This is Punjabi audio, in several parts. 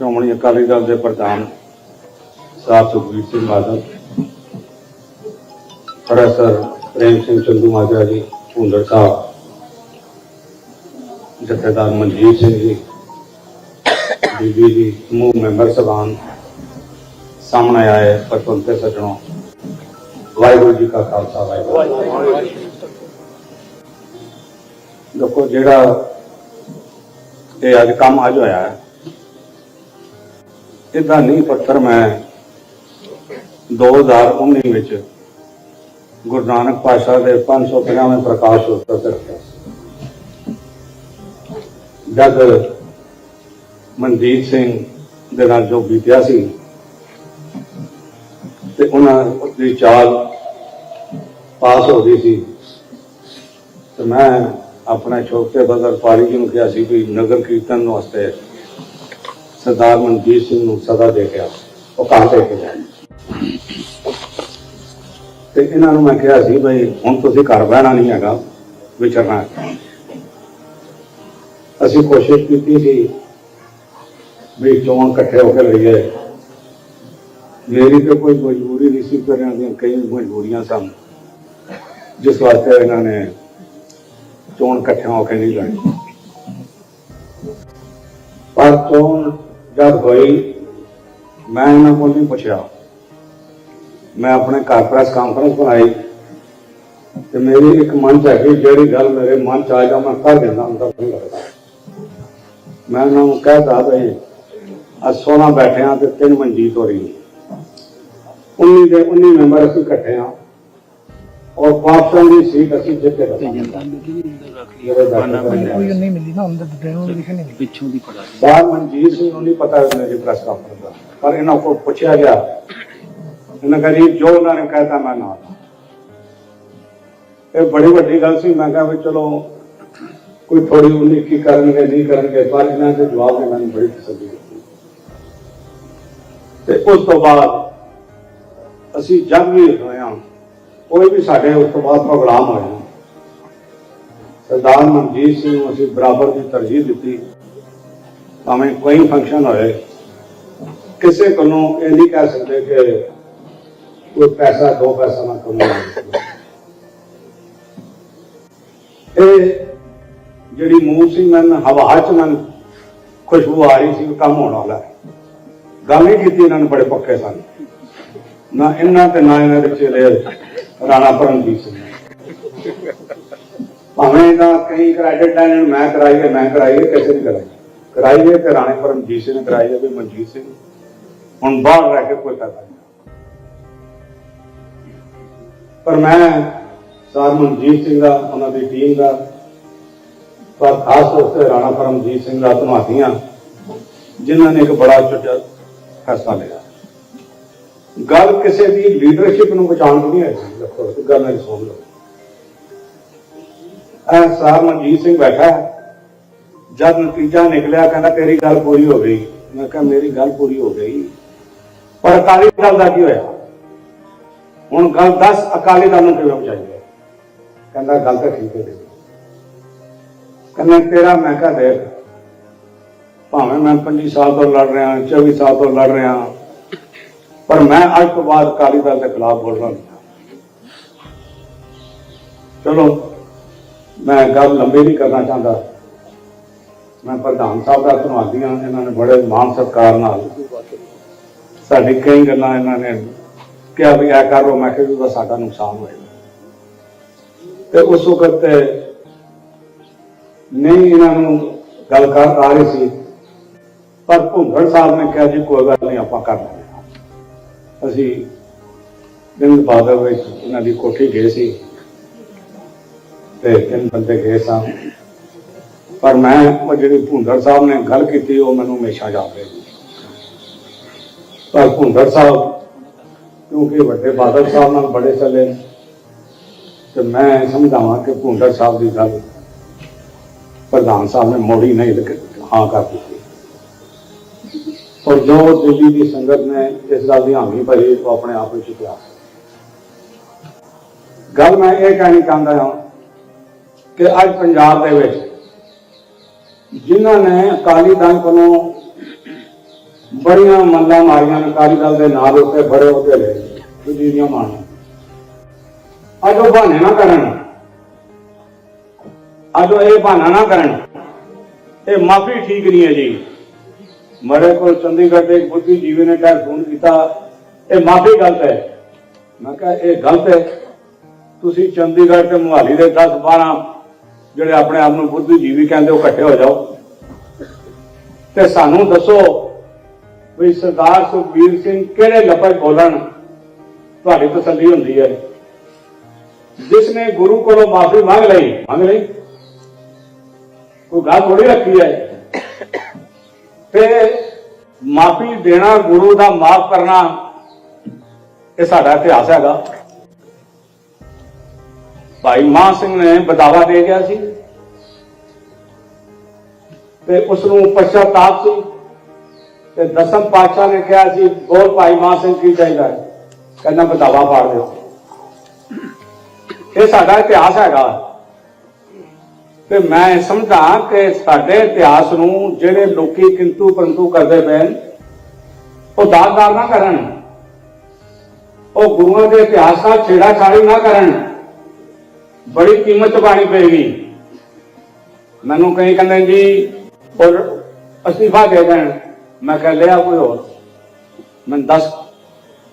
ਸ਼੍ਰੋਮਣੀ ਅਕਾਲੀ ਦਲ ਦੇ ਪ੍ਰਧਾਨ ਸਾਹਿਬ ਸੁਖਬੀਰ ਸਿੰਘ ਬਾਦਲ, ਪ੍ਰੋਫੈਸਰ ਪ੍ਰੇਮ ਸਿੰਘ ਚੰਦੂ ਮਾਜਰਾ ਜੀ, ਭੁੰਦਰ ਸਾਹਿਬ, ਜਥੇਦਾਰ ਮਨਜੀਤ ਸਿੰਘ ਜੀ ਬੀਬੀ ਜੀ, ਸਮੂਹ ਮੈਂਬਰ ਸਭਾਨ ਸਾਹਮਣੇ ਆਏ ਪਤਵੰਤੇ ਸੱਜਣੋਂ। ਵਾਹਿਗੁਰੂ ਜੀ ਕਾ ਖਾਲਸਾ, ਵਾਹਿਗੁਰੂ ਦੇਖੋ ਜਿਹੜਾ ਇਹ ਅੱਜ ਕੰਮ ਅੱਜ ਹੋਇਆ ਹੈ ਇਹਦਾ ਨਹੀਂ ਪੱਤਰ ਮੈਂ 2019 ਵਿੱਚ ਗੁਰੂ ਨਾਨਕ ਪਾਤਸ਼ਾਹ ਦੇ 550ਵੇਂ ਪ੍ਰਕਾਸ਼ ਉਤਸਵ ਤੇ ਰੱਖਿਆ ਸੀ। ਜਦ ਮਨਜੀਤ ਸਿੰਘ ਦੇ ਨਾਲ ਜੋ ਬੀਤਿਆ ਸੀ ਤੇ ਉਹਨਾਂ ਦੀ ਚਾਲ ਪਾਸ ਹੋ ਗਈ ਸੀ ਤੇ ਮੈਂ ਆਪਣੇ ਛੋਟੇ ਬਦਰ ਪਾਲੀ ਜੀ ਨੂੰ ਕਿਹਾ ਸੀ ਵੀ ਨਗਰ ਕੀਰਤਨ ਵਾਸਤੇ ਸਰਦਾਰ ਮਨਜੀਤ ਸਿੰਘ ਨੂੰ ਸਦਾ ਦੇ ਕੇ ਉਹ ਕਾਂ ਦੇ ਕੇ ਜਾਏ ਤੇ ਇਹਨਾਂ ਨੂੰ ਮੈਂ ਕਿਹਾ ਸੀ ਬਈ, ਹੁਣ ਤੁਸੀਂ ਘਰ ਬਹਿਣਾ ਨਹੀਂ ਹੈਗਾ, ਵਿਚਰਨਾ ਅਸੀਂ ਕੋਸ਼ਿਸ਼ ਕੀਤੀ ਸੀ ਵੀ ਚੋਣ ਇਕੱਠੇ ਹੋ ਕੇ ਲਈਏ। ਮੇਰੀ ਤੇ ਕੋਈ ਮਜਬੂਰੀ ਨਹੀਂ ਸੀ ਕਰਿਆ ਦੀਆਂ ਕਈ ਮਜਬੂਰੀਆਂ ਸਨ। ਜਿਸ ਵਾਸਤੇ ਇਹਨਾਂ ਨੇ ਚੋਣ ਇਕੱਠੇ ਹੋ ਕੇ ਨਹੀਂ ਲੜੀ। ਪਰ ਚੋਣ ਜਦ ਹੋਈ, ਮੈਂ ਇਹਨਾਂ ਕੋਲ ਨਹੀਂ ਪੁੱਛਿਆ। ਮੈਂ ਆਪਣੇ ਘਰ ਪ੍ਰੈਸ ਕਾਨਫਰੰਸ ਬਣਾਈ ਤੇ ਮੇਰੀ ਇੱਕ ਮਨ ਚ ਹੈਗੀ, ਜਿਹੜੀ ਗੱਲ ਮੇਰੇ ਮਨ ਚ ਆ ਜਾ ਮੈਂ ਕਰ ਦਿੰਦਾ ਹੁੰਦਾ ਨਹੀਂ ਲੱਗਦਾ। ਮੈਂ ਉਹਨਾਂ ਨੂੰ ਕਹਿਤਾ, ਬਈ, ਅੱਜ ਸੋਨਾ ਬੈਠੇ ਆ ਤੇ ਤਿੰਨ ਮਨਜੀਤ ਹੋ ਰਹੀ 19 ਦੇ 19 ਮੈਂਬਰ ਅਸੀਂ ਇਕੱਠੇ ਆ। ਔਰ ਪਾਕਿਸਤਾਨ ਦੀ ਸੀਟ ਅਸੀਂ ਜਿੱਤੇ ਕੋਈ ਨਹੀਂ ਮਿਲੀ ਨਾ ਅੰਦਰ ਨੂੰ ਲਿਖੇ ਨਹੀਂ ਪਿੱਛੋਂ ਦੀ ਪੜਾ ਬਾਹਰ ਮਨਜੀਤ ਸਿੰਘ ਨੂੰ ਨਹੀਂ ਪਤਾ ਮੇਰੀ ਪ੍ਰੈਸ ਕਾਨਫਰੰਸ ਦਾ। ਪਰ ਇਹਨਾਂ ਕੋਲ ਪੁੱਛਿਆ ਗਿਆ। ਇਹਨਾਂ ਕਹਿੰਦਾ ਜੀ ਜੋ ਉਹਨਾਂ ਨੇ ਕਹਿਤਾ ਮੈਂ ਹਾਂ। ਇਹ ਬੜੀ ਵੱਡੀ ਗੱਲ ਸੀ। ਮੈਂ ਕਿਹਾ ਵੀ ਚਲੋ ਕੋਈ ਥੋੜੀ ਉਨੀ ਕੀ ਕਰਨਗੇ ਨਹੀਂ ਕਰਨਗੇ ਪਰ ਇਹਨਾਂ ਦੇ ਜਵਾਬ ਨੇ ਮੈਨੂੰ ਬੜੀ ਤਸੱਲੀ ਦਿੱਤੀ। ਤੇ ਉਸ ਤੋਂ ਬਾਅਦ ਅਸੀਂ ਜਦ ਵੀ ਹੋਇਆ ਕੋਈ ਵੀ ਸਾਡੇ ਉਸ ਤੋਂ ਬਾਅਦ ਪ੍ਰੋਗਰਾਮ ਹੋਇਆ ਸਰਦਾਰ ਮਨਜੀਤ ਸਿੰਘ ਨੂੰ ਅਸੀਂ ਬਰਾਬਰ ਦੀ ਤਰਜੀਹ ਦਿੱਤੀ। ਭਾਵੇਂ ਕੋਈ ਫੰਕਸ਼ਨ ਹੋਏ ਕਿਸੇ ਕੋਲੋਂ ਇਹ ਨਹੀਂ ਕਹਿ ਸਕਦੇ ਕਿ ਕੋਈ ਪੈਸਾ, ਦੋ ਪੈਸਾ ਨਾ ਕਮਾਉਣਾ ਇਹ ਜਿਹੜੀ ਮੂੰਹ ਸੀ ਮਨ ਹਵਾ ਚ ਮਨ ਖੁਸ਼ਬੂ ਆ ਰਹੀ ਸੀ, ਉਹ ਕੰਮ ਹੋਣ ਵਾਲਾ ਗੱਲ ਨਹੀਂ ਕੀਤੀ ਇਹਨਾਂ ਨੇ, ਬੜੇ ਪੱਕੇ ਸਨ। ਨਾ ਇਹਨਾਂ ਤੇ ਨਾ ਇਹਨਾਂ ਦੇ ਚੇਲੇ ਰਾਣਾ ਪਰਮਜੀਤ ਸਿੰਘ ਨੇ। ਭਾਵੇਂ ਇਹਦਾ ਕਈ ਕ੍ਰੈਡਿਟ ਇਹਨਾਂ ਮੈਂ ਕਰਾਈ ਮੈਂ ਕਰਾਈ ਕਿਸੇ ਨੇ ਕਰਾਈ ਕਰਾਈਏ ਤੇ ਰਾਣੇ ਪਰਮਜੀਤ ਸਿੰਘ ਨੇ ਕਰਾਈ ਹੈ ਵੀ ਮਨਜੀਤ ਸਿੰਘ ਹੁਣ ਬਾਹਰ ਰਹਿ ਕੇ ਕੋਈ ਫਾਇਦਾ ਨਹੀਂ। ਪਰ ਮੈਂ ਸਰ ਮਨਜੀਤ ਸਿੰਘ ਦਾ, ਉਹਨਾਂ ਦੀ ਟੀਮ ਦਾ, ਪਰ ਖਾਸ ਤੌਰ ਤੇ ਰਾਣਾ ਪਰਮਜੀਤ ਸਿੰਘ ਦਾ ਧੰਨਵਾਦੀਆਂ ਜਿਨ੍ਹਾਂ ਨੇ ਇੱਕ ਬੜਾ ਚੁੱਟਾ ਫੈਸਲਾ ਲਿਆ। ਗੱਲ ਕਿਸੇ ਦੀ ਲੀਡਰਸ਼ਿਪ ਨੂੰ ਬਚਾਉਣ ਦੀ ਨਹੀਂ ਹੈ ਜੀ ਗੱਲ ਮੇਰੀ ਸੁਣ ਲਓ ਇਹ ਸਰ ਮਨਜੀਤ ਸਿੰਘ ਬੈਠਾ ਜਦ ਨਤੀਜਾ ਨਿਕਲਿਆ, ਕਹਿੰਦਾ, ਤੇਰੀ ਗੱਲ ਪੂਰੀ ਹੋ ਗਈ। ਮੈਂ ਕਿਹਾ, ਮੇਰੀ ਗੱਲ ਪੂਰੀ ਹੋ ਗਈ? ਪਰ ਅਕਾਲੀ ਦਲ ਦਾ ਕੀ ਹੋਇਆ? ਹੁਣ ਗੱਲ ਦੱਸ, ਅਕਾਲੀ ਦਲ ਨੂੰ ਕਿਵੇਂ ਬਚਾਈਏ? ਕਹਿੰਦਾ, ਗੱਲ ਤਾਂ ਠੀਕ ਹੈ ਤੇਰੀ। ਕਹਿੰਦਾ, ਤੇਰਾ ਮੈਂ ਕਿਹਾ ਦੇਖ, ਭਾਵੇਂ ਮੈਂ 25 ਸਾਲ ਤੋਂ ਲੜ ਰਿਹਾ 24 ਸਾਲ ਤੋਂ ਲੜ ਰਿਹਾ ਪਰ ਮੈਂ ਅੱਜ ਤੋਂ ਬਾਅਦ ਅਕਾਲੀ ਦਲ ਦੇ ਖਿਲਾਫ ਬੋਲਣਾ ਚਲੋ, ਮੈਂ ਗੱਲ ਲੰਬੀ ਨਹੀਂ ਕਰਨਾ ਚਾਹੁੰਦਾ। ਮੈਂ ਪ੍ਰਧਾਨ ਸਾਹਿਬ ਦਾ ਧੰਨਵਾਦੀ ਹਾਂ, ਇਹਨਾਂ ਨੇ ਬੜੇ ਮਾਣ ਸਤਿਕਾਰ ਨਾਲ ਸਾਡੀ ਕਈ ਗੱਲਾਂ ਇਹਨਾਂ ਨੇ ਕਿਹਾ ਵੀ ਐ ਕਰੋ ਮੈਂ ਕਿਹਾ ਵੀ ਉਹਦਾ ਸਾਡਾ ਨੁਕਸਾਨ ਹੋਏਗਾ ਤੇ ਉਸ ਵਕਤ ਨਹੀਂ ਇਹਨਾਂ ਨੂੰ ਗੱਲ ਕਰ ਆ ਰਹੀ ਸੀ, ਪਰ ਭੁੰਗੜ ਸਾਹਿਬ ਨੇ ਕਿਹਾ ਜੀ, ਕੋਈ ਗੱਲ ਨਹੀਂ, ਆਪਾਂ ਕਰ ਲੈਂਦੇ ਅਸੀਂ ਦਿਨ ਬਾਦਰ ਵਿੱਚ ਉਹਨਾਂ ਦੀ ਕੋਠੀ ਗਏ ਸੀ ਤੇ ਤਿੰਨ ਬੰਦੇ ਗਏ ਸਾਂ। ਪਰ ਮੈਂ ਉਹ ਜਿਹੜੀ ਭੁੰਡਰ ਸਾਹਿਬ ਨੇ ਗੱਲ ਕੀਤੀ ਉਹ ਮੈਨੂੰ ਹਮੇਸ਼ਾ ਯਾਦ ਰਹੇਗੀ ਪਰ ਭੁੰਡਰ ਸਾਹਿਬ ਕਿਉਂਕਿ ਵੱਡੇ ਬਾਦਲ ਸਾਹਿਬ ਨਾਲ ਬੜੇ ਚੱਲੇ ਨੇ, ਤੇ ਮੈਂ ਸਮਝਾਵਾਂ ਕਿ ਭੁੰਡਰ ਸਾਹਿਬ ਦੀ ਗੱਲ ਪ੍ਰਧਾਨ ਸਾਹਿਬ ਨੇ ਮੋੜੀ ਨਹੀਂ ਹਾਂ ਕਰ ਦਿੱਤੀ। ਔਰ ਜੋ ਦਿੱਲੀ ਦੀ ਸੰਗਤ ਨੇ ਇਸ ਗੱਲ ਦੀ ਹਾਮੀ ਭਰੀ, ਉਹ ਆਪਣੇ ਆਪ ਵਿੱਚ ਇਤਿਹਾਸ ਗੱਲ ਮੈਂ ਇਹ ਕਹਿਣੀ ਚਾਹੁੰਦਾ ਹਾਂ ਕਿ ਅੱਜ ਪੰਜਾਬ ਦੇ ਵਿੱਚ ਜਿਨ੍ਹਾਂ ਨੇ ਅਕਾਲੀ ਦਲ ਕੋਲੋਂ ਬੜੀਆਂ ਮੱਲਾਂ ਮਾਰੀਆਂ ਅਕਾਲੀ ਦਲ ਦੇ ਨਾਂ ਦੇ ਉੱਤੇ ਬੜੇ ਉਹਦੇ ਲੈ ਦੂਜੀ ਦੀਆਂ ਮਾਰੀਆਂ। ਅੱਜ ਉਹ ਬਹਾਨੇ ਨਾ ਕਰਨ। ਅੱਜ ਉਹ ਇਹ ਬਹਾਨਾ ਨਾ ਕਰਨ। ਇਹ ਮਾਫੀ ਠੀਕ ਨਹੀਂ ਹੈ ਜੀ। ਮਰੇ ਕੋਲ ਚੰਡੀਗੜ੍ਹ ਦੇ ਬੁੱਧੀ ਬੁੱਧੀਜੀਵੀ ਨੇ ਕਹਿ ਫੋਨ ਕੀਤਾ, ਇਹ ਮਾਫੀ ਗਲਤ ਹੈ। ਮੈਂ ਕਿਹਾ, ਇਹ ਗਲਤ ਹੈ। ਤੁਸੀਂ ਚੰਡੀਗੜ੍ਹ ਤੇ ਮੁਹਾਲੀ ਦੇ 10 12 ਜਿਹੜੇ ਆਪਣੇ ਆਪ ਨੂੰ ਬੁੱਧੀਜੀਵੀ ਕਹਿੰਦੇ, ਉਹ ਇਕੱਠੇ ਹੋ ਜਾਓ। ਤੇ ਸਾਨੂੰ ਦੱਸੋ ਵੀ ਸਰਦਾਰ ਸੁਖਬੀਰ ਸਿੰਘ ਕਿਹੜੇ ਲਫ਼ਜ਼ ਬੋਲਣ ਤੁਹਾਡੀ ਤਸੱਲੀ ਹੁੰਦੀ ਹੈ? ਜਿਸ ਨੇ ਗੁਰੂ ਕੋਲੋਂ ਮਾਫੀ ਮੰਗ ਲਈ। ਮੰਗ ਲਈ? ਕੋਈ ਗੱਲ ਥੋੜੀ ਰੱਖੀ ਹੈ? ਤੇ ਮਾਫੀ ਦੇਣਾ ਗੁਰੂ ਦਾ ਮਾਫ ਕਰਨਾ ਇਹ ਸਾਡਾ ਇਤਿਹਾਸ ਹੈਗਾ। ਭਾਈ ਮਾਨ ਸਿੰਘ ਨੇ ਬਦਾਵਾ ਦੇ ਗਿਆ ਸੀ ਤੇ ਉਸ ਨੂੰ ਪਛਤਾਪ ਸੀ ਤੇ ਦਸਮ ਪਾਤਸ਼ਾਹ ਨੇ ਕਿਹਾ ਸੀ, ਬੋਲ ਭਾਈ ਮਾਨ ਸਿੰਘ ਕੀ ਚਾਹੀਦਾ ਕਹਿੰਦਾ, ਬਦਾਵਾ ਪਾੜ ਦਿਓ। ਇਹ ਸਾਡਾ ਇਤਿਹਾਸ ਹੈਗਾ। ਤੇ ਮੈਂ ਸਮਝਦਾ ਕਿ ਸਾਡੇ ਇਤਿਹਾਸ ਨੂੰ ਜਿਹੜੇ ਲੋਕੀ ਕਿੰਤੂ ਪਰੰਤੂ ਕਰਦੇ ਪਏ ਨੇ, ਉਹ ਦਾਗਦਾਰ ਨਾ ਕਰਨ। ਉਹ ਗੁਰੂਆਂ ਦੇ ਇਤਿਹਾਸ ਨਾਲ ਛੇੜਾ ਛਾੜੀ ਨਾ ਕਰਨ। ਬੜੀ ਕੀਮਤ ਚੁਕਾਣੀ ਪਏਗੀ। ਮੈਨੂੰ ਕਈ ਕਹਿੰਦੇ ਜੀ ਔਰ ਅਸਤੀਫਾ ਦੇ ਦੇਣ ਮੈਂ ਕਿਹਾ ਲਿਆ ਕੋਈ ਹੋਰ? ਮੈਨੂੰ ਦੱਸ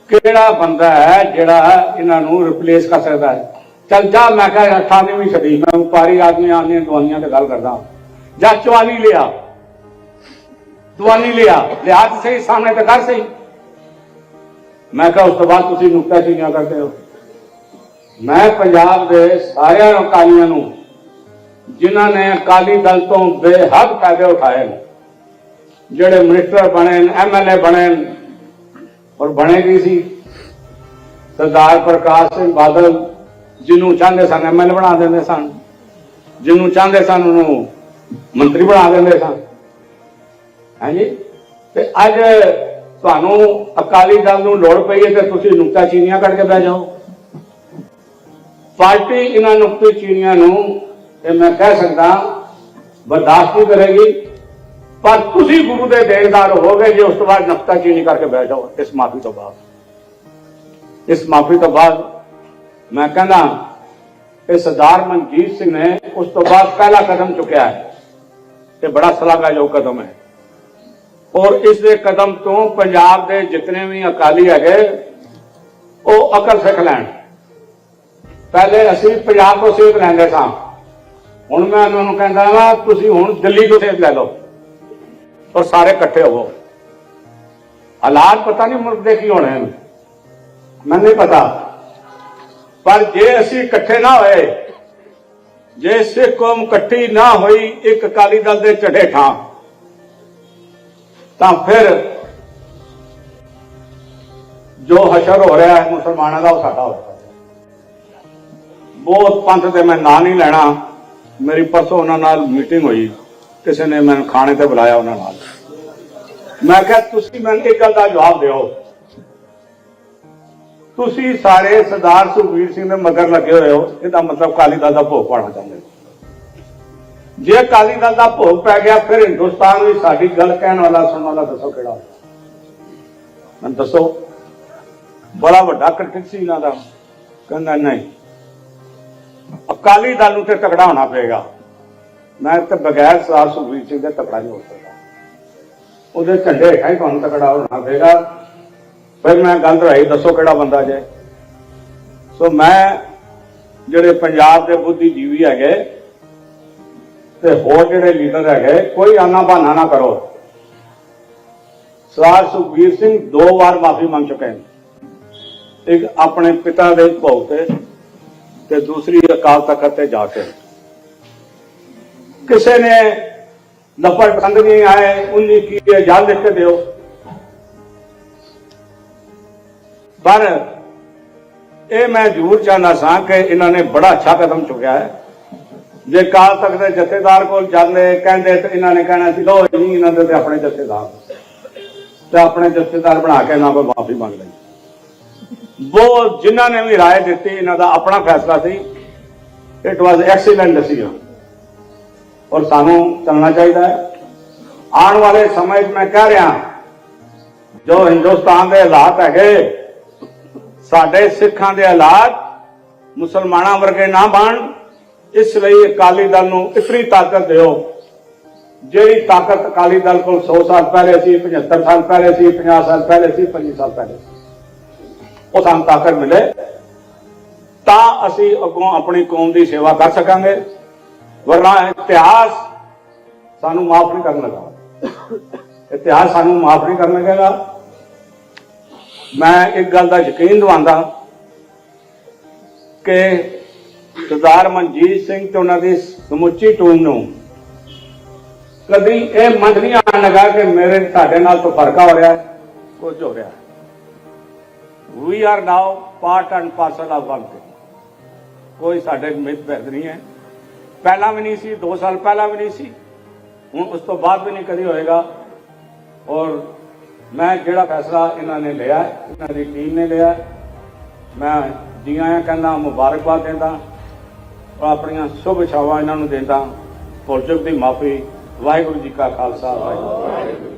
ਕਿਹੜਾ ਬੰਦਾ ਹੈ ਜਿਹੜਾ ਇਹਨਾਂ ਨੂੰ ਰਿਪਲੇਸ ਕਰ ਸਕਦਾ ਹੈ? ਚਲ ਜਾ, ਮੈਂ ਕਿਹਾ ਸਾਨੂੰ ਵੀ ਛੱਡੀ, ਮੈਂ ਵਪਾਰੀ ਆਦਮੀ ਆਦਮੀ ਦਵਾਈਆਂ ਤੇ ਗੱਲ ਕਰਦਾ। ਜਾ ਚਵਾਨੀ ਲਿਆ। ਦਵਾਨੀ ਲਿਆ। ਲਿਆ ਤੇ ਸਹੀ, ਸਾਹਮਣੇ ਤੇ ਕਰ ਸਹੀ। ਮੈਂ ਕਿਹਾ ਉਸ ਤੋਂ ਬਾਅਦ ਤੁਸੀਂ ਨੁਕਤਾਚੀਨੀਆਂ ਕਰਦੇ ਹੋ। ਮੈਂ ਪੰਜਾਬ ਦੇ ਸਾਰਿਆਂ ਅਕਾਲੀਆਂ ਨੂੰ, ਜਿਨ੍ਹਾਂ ਨੇ ਅਕਾਲੀ ਦਲ ਤੋਂ ਬੇਹੱਦ ਫਾਇਦੇ ਉਠਾਏ ਨੇ, ਜਿਹੜੇ ਮਿਨਿਸਟਰ ਬਣੇ ਨੇ ਐਮਐਲਏ ਬਣੇ ਔਰ ਬਣੇ ਕੀ ਸੀ। ਸਰਦਾਰ ਪ੍ਰਕਾਸ਼ ਸਿੰਘ ਬਾਦਲ ਜਿਹਨੂੰ ਚਾਹੁੰਦੇ ਸਨ ਐਮਐਲਏ ਬਣਾ ਦਿੰਦੇ ਸਨ। ਜਿਹਨੂੰ ਚਾਹੁੰਦੇ ਸਨ, ਉਹਨੂੰ ਮੰਤਰੀ ਬਣਾ ਦਿੰਦੇ ਸਨ। ਹਾਂਜੀ? ਤੇ ਅੱਜ ਤੁਹਾਨੂੰ ਅਕਾਲੀ ਦਲ ਨੂੰ ਲੋੜ ਪਈ ਹੈ ਤੇ ਤੁਸੀਂ ਨੁਕਤਾਚੀਨੀਆਂ ਕੱਢ ਕੇ ਬਹਿ ਜਾਓ। ਪਾਰਟੀ ਇਹਨਾਂ ਨੁਕਤਾਚੀਨੀਆਂ ਨੂੰ ਇਹ ਮੈਂ ਕਹਿ ਸਕਦਾ, ਬਰਦਾਸ਼ਤ ਨਹੀਂ ਕਰੇਗੀ। ਪਰ ਤੁਸੀਂ ਗੁਰੂ ਦੇ ਦੇਣਦਾਰ ਹੋਗੇ ਜੇ ਉਸ ਤੋਂ ਬਾਅਦ ਨੁਕਤਾਚੀਨੀ ਕਰਕੇ ਬਹਿ ਜਾਓ, ਇਸ ਮਾਫੀ ਤੋਂ ਬਾਅਦ। ਇਸ ਮਾਫੀ ਤੋਂ ਬਾਅਦ ਮੈਂ ਕਹਿੰਦਾ ਕਿ ਸਰਦਾਰ ਮਨਜੀਤ ਸਿੰਘ ਨੇ ਉਸ ਤੋਂ ਬਾਅਦ ਪਹਿਲਾ ਕਦਮ ਚੁੱਕਿਆ ਹੈ ਇਹ ਬੜਾ ਸ਼ਲਾਘਾਯੋਗ ਕਦਮ ਹੈ। ਔਰ ਇਸ ਦੇ ਕਦਮ ਤੋਂ ਪੰਜਾਬ ਦੇ ਜਿਤਨੇ ਵੀ ਅਕਾਲੀ ਹੈਗੇ, ਉਹ ਅਕਲ ਸਿੱਖ ਲੈਣ। ਪਹਿਲੇ ਅਸੀਂ ਪੰਜਾਬ ਤੋਂ ਸੇਧ ਲੈਂਦੇ ਸਾਂ। ਹੁਣ ਮੈਂ ਉਹਨਾਂ ਨੂੰ ਕਹਿੰਦਾ ਵਾ, ਤੁਸੀਂ ਹੁਣ ਦਿੱਲੀ ਤੋਂ ਸੇਧ ਲੈ ਲਓ ਔਰ ਸਾਰੇ ਇਕੱਠੇ ਹੋਵੋ। ਹਾਲਾਤ ਪਤਾ ਨਹੀਂ ਮੁਲਕ ਦੇ ਕੀ ਹੋਣੇ ਨੇ ਮੈਨੂੰ ਨਹੀਂ ਪਤਾ। ਪਰ ਜੇ ਅਸੀਂ ਇਕੱਠੇ ਨਾ ਹੋਏ, ਜੇ ਸਿੱਖ ਕੌਮ ਇਕੱਠੀ ਨਾ ਹੋਈ ਇੱਕ ਅਕਾਲੀ ਦਲ ਦੇ ਝੰਡੇ ਠਾਂ ਤਾਂ ਫਿਰ ਜੋ ਹਸ਼ਰ ਹੋ ਰਿਹਾ ਹੈ, ਮੁਸਲਮਾਨਾਂ ਦਾ ਉਹ ਸਾਡਾ ਹੋ ਰਿਹਾ ਬਹੁਤ ਪੰਥ ਤੇ ਮੈਂ ਨਾਂ ਨਹੀਂ ਲੈਣਾ। ਮੇਰੀ ਪਰਸੋਂ ਉਹਨਾਂ ਨਾਲ ਮੀਟਿੰਗ ਹੋਈ। ਕਿਸੇ ਨੇ ਮੈਨੂੰ ਖਾਣੇ ਤੇ ਬੁਲਾਇਆ ਉਹਨਾਂ ਨਾਲ। ਮੈਂ ਕਿਹਾ, ਤੁਸੀਂ ਮੈਨੂੰ ਇੱਕ ਗੱਲ ਦਾ ਜਵਾਬ ਦਿਓ। ਤੁਸੀਂ ਸਾਰੇ ਸਰਦਾਰ ਸੁਖਬੀਰ ਸਿੰਘ ਦੇ ਮਗਰ ਲੱਗੇ ਹੋਏ ਹੋ, ਇਹਦਾ ਮਤਲਬ ਕਾਲੀ ਦਲ ਦਾ ਭੋਗ ਪਾਉਣਾ ਚਾਹੁੰਦੇ ਹੋ। ਜੇ ਅਕਾਲੀ ਦਲ ਦਾ ਭੋਗ ਪੈ ਗਿਆ, ਫਿਰ ਹਿੰਦੁਸਤਾਨ ਵਿੱਚ ਸਾਡੀ ਗੱਲ ਕਹਿਣ ਵਾਲਾ, ਸੁਣਨ ਵਾਲਾ ਦੱਸੋ ਕਿਹੜਾ ਮੈਨੂੰ ਦੱਸੋ। ਬੜਾ ਵੱਡਾ ਕ੍ਰਿਟਿਕ ਸੀ ਇਹਨਾਂ ਦਾ। ਕਹਿੰਦਾ ਨਹੀਂ। ਅਕਾਲੀ ਦਲ ਨੂੰ ਤੇ ਤਕੜਾ ਹੋਣਾ ਪਏਗਾ। ਮੈਂ ਤੇ ਬਗੈਰ ਸਰਦਾਰ ਸੁਖਬੀਰ ਸਿੰਘ ਦੇ ਤਕੜਾ ਨਹੀਂ ਹੋ ਸਕਦਾ। ਉਹਦੇ ਝੰਡੇ ਹੇਠਾਂ ਹੀ ਤੁਹਾਨੂੰ ਤਕੜਾ ਹੋਣਾ ਪਏਗਾ। ਫਿਰ ਮੈਂ ਗੱਲ ਰਹੀ ਦੱਸੋ ਕਿਹੜਾ ਬੰਦਾ ਜੇ? ਸੋ ਮੈਂ ਜਿਹੜੇ ਪੰਜਾਬ ਦੇ ਬੁੱਧੀਜੀਵੀ ਹੈਗੇ ਤੇ ਹੋਰ ਜਿਹੜੇ ਲੀਡਰ ਹੈਗੇ, ਕੋਈ ਆਨਾ ਬਹਾਨਾ ਨਾ ਕਰੋ। ਸਰਦਾਰ ਸੁਖਬੀਰ ਸਿੰਘ ਦੋ ਵਾਰ ਮਾਫੀ ਮੰਗ ਚੁੱਕੇ ਨੇ। ਇੱਕ ਆਪਣੇ ਪਿਤਾ ਦੇ ਭੋਗ ਤੇ ਤੇ ਦੂਸਰੀ ਅਕਾਲ ਤਖਤ ਤੇ ਜਾ ਕੇ। ਕਿਸੇ ਨੇ ਨਫਰ ਪਸੰਦ ਨਹੀਂ ਆਏ 19 ਕੀ ਹੈ ਯਾਦ ਲਿਖ ਕੇ ਦਿਓ। ਪਰ ਇਹ ਮੈਂ ਜ਼ਰੂਰ ਚਾਹੁੰਦਾ ਸਾਂ ਕਿ ਇਹਨਾਂ ਨੇ ਬੜਾ ਅੱਛਾ ਕਦਮ ਚੁੱਕਿਆ ਹੈ ਜੇ ਕਾਲ ਤੱਕ ਦੇ ਜਥੇਦਾਰ ਕੋਲ ਜਾਂਦੇ ਕਹਿੰਦੇ ਤੇ ਇਹਨਾਂ ਨੇ ਕਹਿਣਾ ਸੀ ਲੋ ਜੀ ਇਹਨਾਂ ਦੇ ਤੇ ਆਪਣੇ ਜਥੇਦਾਰ ਤੇ ਆਪਣੇ ਜਥੇਦਾਰ ਬਣਾ ਕੇ ਇਹਨਾਂ ਕੋਲ ਮਾਫੀ ਮੰਗ ਲਈ ਉਹ ਜਿਨ੍ਹਾਂ ਨੇ ਵੀ رائے ਦਿੱਤੀ ਇਹਨਾਂ ਦਾ ਆਪਣਾ ਫੈਸਲਾ ਸੀ ਇਟ ਵਾਸ ਐਕਸੀਲੈਂਟ ਡਿਸੀਜਨ ਔਰ ਸਾਨੂੰ ਚੱਲਣਾ ਚਾਹੀਦਾ ਹੈ ਆਉਣ ਵਾਲੇ ਸਮੇਂ 'ਚ ਮੈਂ ਕਹਿ ਰਿਹਾ ਜੋ ਹਿੰਦੁਸਤਾਨ ਦੇ ਹਾਲਾਤ ਹੈਗੇ ਸਾਡੇ ਸਿੱਖਾਂ ਦੇ ਹਾਲਾਤ ਮੁਸਲਮਾਨਾਂ ਵਰਗੇ ਨਾ ਬਣ। ਇਸ ਲਈ ਅਕਾਲੀ ਦਲ ਨੂੰ ਇਤਨੀ ਤਾਕਤ ਦਿਓ। ਜਿਹੜੀ ਤਾਕਤ ਅਕਾਲੀ ਦਲ ਕੋਲ 100 ਸਾਲ ਪਹਿਲੇ ਸੀ 75 ਸਾਲ ਪਹਿਲੇ ਸੀ 50 ਸਾਲ ਪਹਿਲੇ ਸੀ 25 ਸਾਲ ਪਹਿਲੇ ਸੀ। ਉਹ ਸਾਨੂੰ ਤਾਕਤ ਮਿਲੇ। ਤਾਂ ਅਸੀਂ ਅੱਗੋਂ ਆਪਣੀ ਕੌਮ ਦੀ ਸੇਵਾ ਕਰ ਸਕਾਂਗੇ। ਵਰਨਾ ਇਤਿਹਾਸ ਸਾਨੂੰ ਮਾਫ ਨਹੀਂ ਕਰਨ ਲੱਗਾ। ਇਤਿਹਾਸ ਸਾਨੂੰ ਮਾਫ ਨਹੀਂ ਕਰਨ ਲੱਗੇਗਾ ਮੈਂ ਇੱਕ ਗੱਲ ਦਾ ਯਕੀਨ ਦਿਵਾਉਂਦਾ ਕਿ ਸਰਦਾਰ ਮਨਜੀਤ ਸਿੰਘ ਤੇ ਉਹਨਾਂ ਦੀ ਸਮੁੱਚੀ ਟੀਮ ਨੂੰ ਕਦੀ ਇਹ ਮੰਨ ਨਹੀਂ ਆਉਣ ਲੱਗਾ ਕਿ ਮੇਰੇ ਤੁਹਾਡੇ ਨਾਲ ਤੋਂ ਫਰਕਾ ਹੋ ਰਿਹਾ ਹੈ। ਕੁਝ ਹੋ ਰਿਹਾ we are now part and parcel of one ਕੋਈ ਸਾਡੇ ਮਿੱਤ ਭੇਦ ਨਹੀਂ ਹੈ। ਪਹਿਲਾਂ ਵੀ ਨਹੀਂ ਸੀ 2 ਸਾਲ ਪਹਿਲਾਂ ਵੀ ਨਹੀਂ ਸੀ। ਹੁਣ ਉਸ ਤੋਂ ਬਾਅਦ ਵੀ ਨਹੀਂ ਕਦੀ ਹੋਏਗਾ। ਔਰ ਮੈਂ ਜਿਹੜਾ ਫੈਸਲਾ ਇਹਨਾਂ ਨੇ ਲਿਆ, ਇਹਨਾਂ ਦੀ ਟੀਮ ਨੇ ਲਿਆ, ਮੈਂ ਜੀ ਆਇਆਂ ਕਹਿੰਦਾ, ਮੁਬਾਰਕਬਾਦ ਦਿੰਦਾ, ਔਰ ਆਪਣੀਆਂ ਸ਼ੁਭ ਇਛਾਵਾਂ ਇਹਨਾਂ ਨੂੰ ਦਿੰਦਾ। ਭੁੱਲ ਚੁੱਕ ਦੀ ਮਾਫੀ, ਵਾਹਿਗੁਰੂ ਜੀ ਕਾ ਖਾਲਸਾ, ਵਾਹਿਗੁਰੂ ਜੀ ਕੀ